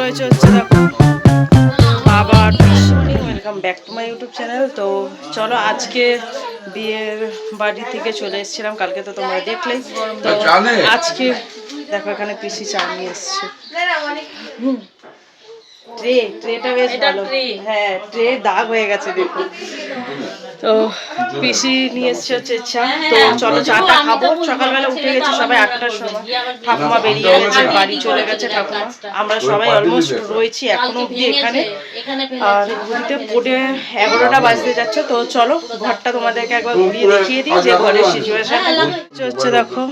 রয়েছে হচ্ছে দেখো। আবার welcome back to my YouTube channel তো চলো আজকে বিয়ের বাড়ি থেকে চলে এসেছিলাম। কালকে তো তোমরা দেখলেই তো আজকে দেখো এখানে পিসি চা নিয়ে এসছে। ট্রে ট্রেটা বেশ ভালো। হ্যাঁ ট্রে দাগ হয়ে গেছে দেখো। তো পিসি নিয়ে এসছে হচ্ছে চা তো চলো চাটা খাব। সকালবেলা উঠে গেছে সবাই আটটার সময়। ঠাকুমা বেরিয়ে গেছে বাড়ি চলে গেছে ঠাকুমা। আমরা সবাই অলমোস্ট রয়েছি এখনও অব্দি এখানে। আর ঘুরতে পড়ে এগারোটা বাজতে যাচ্ছে তো চলো ঘরটা তোমাদেরকে একবার ঘুরিয়ে দেখিয়ে দিই যে ঘরের সিচুয়েশন হচ্ছে দেখো।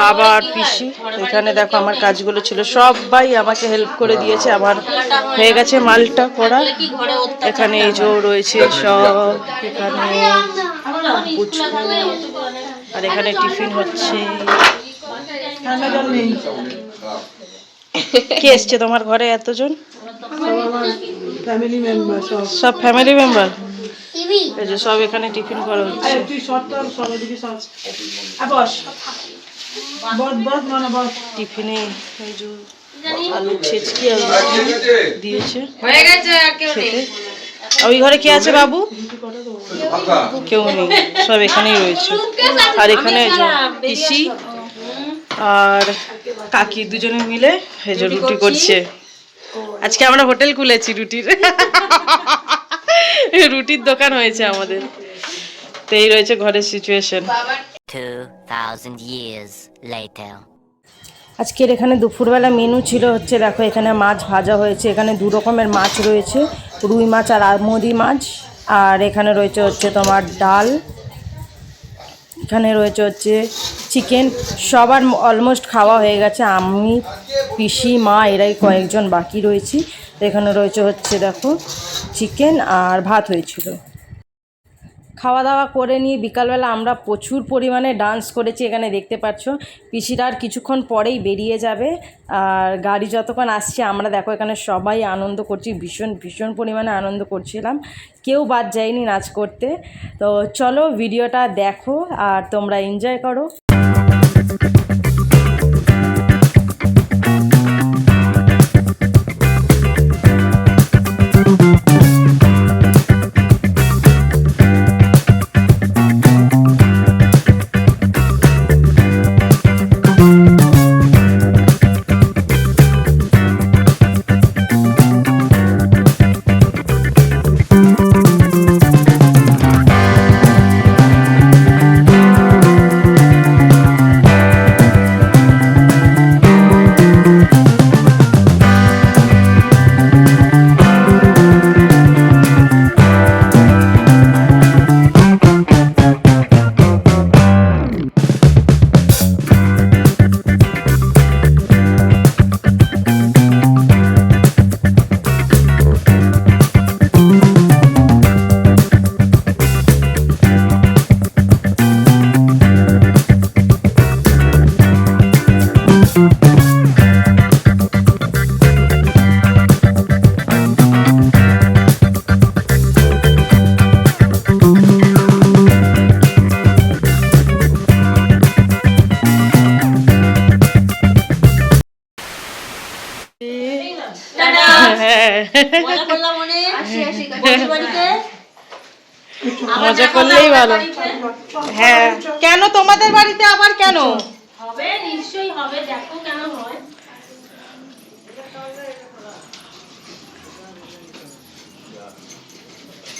বাবা আর পিসি এখানে দেখো আমার কাজগুলো ছিল সবাই আমাকে হেল্প করে দিয়েছে আমার হয়ে গেছে মালটা করা এখানে এই যে রয়েছে সব এখানে আর এখানে টিফিন হচ্ছে। কে এসছে তোমার ঘরে এতজন? ফ্যামিলি মেম্বার সব। সব ফ্যামিলি মেম্বার এই যে সব এখানে টিফিন করা হচ্ছে। টিফিনে এই যে আলু ছেচকি আর দিয়েছে। হয়ে গেছে আর কেউ নেই। খেতে। আর ওই ঘরে কে আছে বাবু? কেউ নেই সব এখানেই রয়েছে। আর এখানে পিসি আর কাকি দুজনে মিলে এই রুটি করছে। আজকে আমরা হোটেল খুলেছি রুটির। রুটির দোকান হয়েছে আমাদের। তো এই রয়েছে ঘরের সিচুয়েশন 2,000 years later. আজকের এখানে দুপুরবেলা মেনু ছিল হচ্ছে দেখো এখানে মাছ ভাজা হয়েছে এখানে দু রকমের মাছ রয়েছে রুই মাছ আর আমদি মাছ আর এখানে রয়েছে হচ্ছে তোমার ডাল এখানে রয়েছে হচ্ছে চিকেন সবার অলমোস্ট খাওয়া হয়ে গেছে আমি পিসি মা এরাই কয়েকজন বাকি রয়েছি এখানে রয়েছে হচ্ছে দেখো চিকেন আর ভাত হয়েছিল খাওয়া দাওয়া করে নিয়ে বিকালবেলা আমরা প্রচুর পরিমাণে ডান্স করেছি, এখানে দেখতে পাচ্ছ। পিসিরা আর কিছুক্ষণ পরেই বেরিয়ে যাবে। আর গাড়ি যতক্ষণ আসছে, আমরা দেখো এখানে সবাই আনন্দ করছি, ভীষণ ভীষণ পরিমাণে আনন্দ করছিলাম। কেউ বাদ যায়নি নাচ করতে। তো চলো ভিডিওটা দেখো আর তোমরা এনজয় করো। মজা বন্ধু বাড়িতে। মজা করলেই ভালো। হ্যাঁ। কেন তোমাদের বাড়িতে আবার কেন? হবে নিশ্চয়ই হবে। দেখো কেন হয়।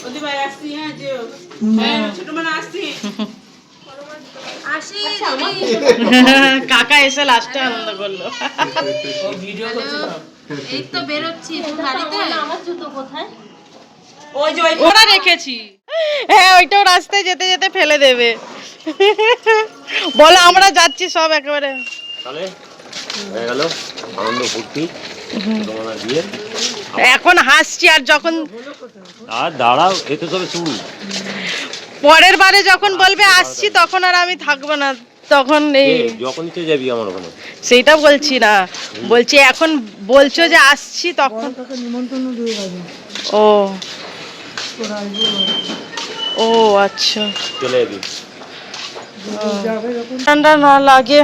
ওদি ভাই আসছি হ্যাঁ যে হ্যাঁ। ছোট মানে আসছি। আসি কাকা এসে লাস্টে আনন্দ করল। এই তো বেরোচ্ছি গাড়িতে? আমার জুতো কোথায়? ওই যে ওরা রেখেছি। হ্যাঁ ওইটাও রাস্তায় যেতে যেতে ফেলে দেবে। বলো আমরা যাচ্ছি সব একেবারে। হয়ে গেল আনন্দ ফুর্তি এখন হাসছি আর যখন আর দাঁড়াও এ তো তবে শুরু পরের বারে যখন বলবে আসছি তখন আর আমি থাকব না। তখন এই যখন ইচ্ছে যাবি আমার ওখানে। সেইটা বলছি না। বলছি এখন বলছো যে আসছি তখন নিমন্ত্রণ দিয়ে যাবে। ও। ও আচ্ছা। চলে যাবি। ঠান্ডা না লাগে।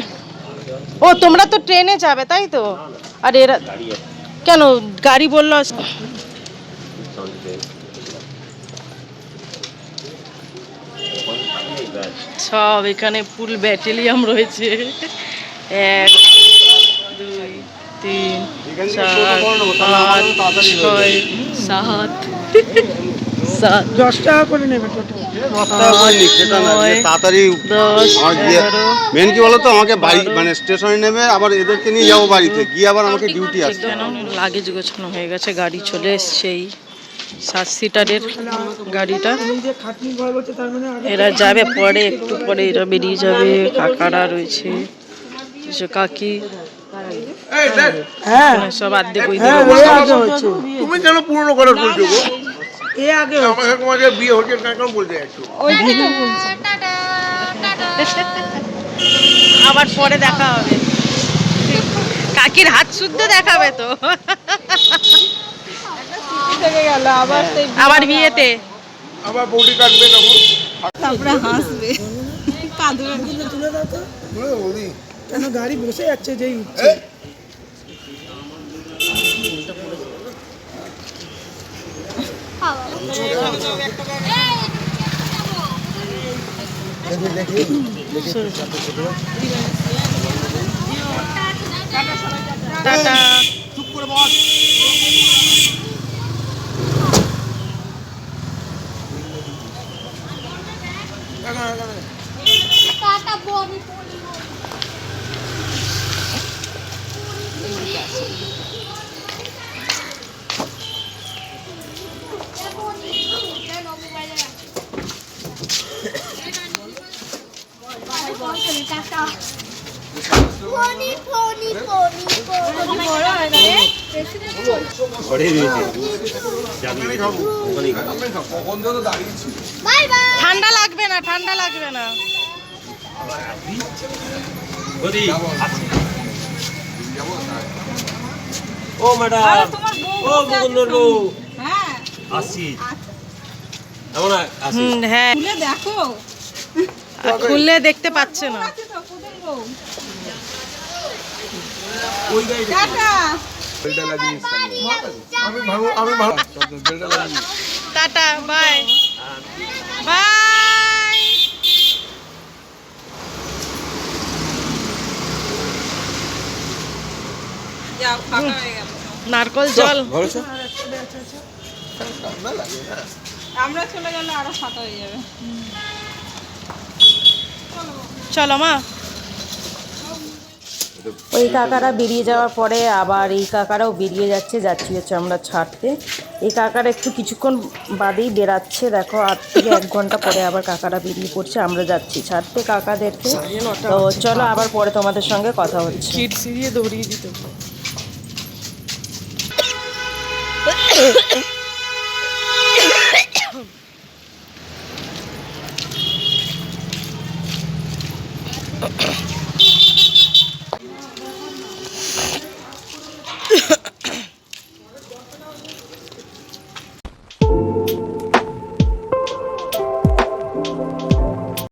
ও তোমরা তো ট্রেনে যাবে তাই তো? আর এরা কেন? গাড়ি বলল সব এখানে ফুল ব্যাটেলিয়াম রয়েছে। এক দুই তিন চার পাঁচ ছয় সাত দশ টাকা করে নেবে তাড়াতাড়ি দশ আমার গিয়ে এগারো মেন কি বলতো আমাকে বাড়ি মানে স্টেশনে নেমে আবার এদেরকে নিয়ে যাব বাড়িতে। গিয়ে আবার আমাকে ডিউটি। লাগেজ গোছানো হয়ে গেছে গাড়ি চলে এসছে সাত সিটারের গাড়িটা। তুমি যে খাটনি ঘর বলছো তার মানে আগে এরা যাবে পরে একটু পরে এরা বেরিয়ে যাবে। কাকারা রয়েছে। কিছু কাকি। হ্যাঁ। সব আর্ধেক ওই হ্যাঁ এ আগে তুমি কেন পুরনো কথা বলছো এ আগে হচ্ছে তোমাকে বিয়ে হচ্ছে কেন কেন বলতে যাচ্ছ? আবার পরে দেখা হবে। কাকির হাত শুদ্ধ দেখাবে তো। আবার সেই আবার বিয়েতে? আবার বৌদি কাটবে তখন। তুলে দাও তো কেন গাড়ি বসে যাচ্ছে যেই উঠছে? টাটা। ঠান্ডা লাগবে না ঠান্ডা লাগবে না। ও ম্যাডাম। ও মুকুন্দর বউ। আসি। এমন আসি হ্যাঁ। দেখো। খুললে দেখতে পাচ্ছে না। টাটা। আমি ভালো আমি ভালো বেলটা লাগিয়ে টাটা বাই। বাই। নারকল জল। আমরা চলে গেলে আরও ফাঁকা হয়ে যাবে। চলো মা। ওই কাকারা বেরিয়ে যাওয়ার পরে আবার এই কাকারাও বেরিয়ে যাচ্ছে যাচ্ছি হচ্ছে আমরা ছাড়তে। এই কাকারা একটু কিছুক্ষণ বাদেই বেরাচ্ছে দেখো আট থেকে এক ঘণ্টা পরে আবার কাকারা বেরিয়ে পড়ছে আমরা যাচ্ছি ছাড়তে কাকাদেরকে। তো চলো আবার পরে তোমাদের সঙ্গে কথা হচ্ছে। দৌড়িয়ে দিতে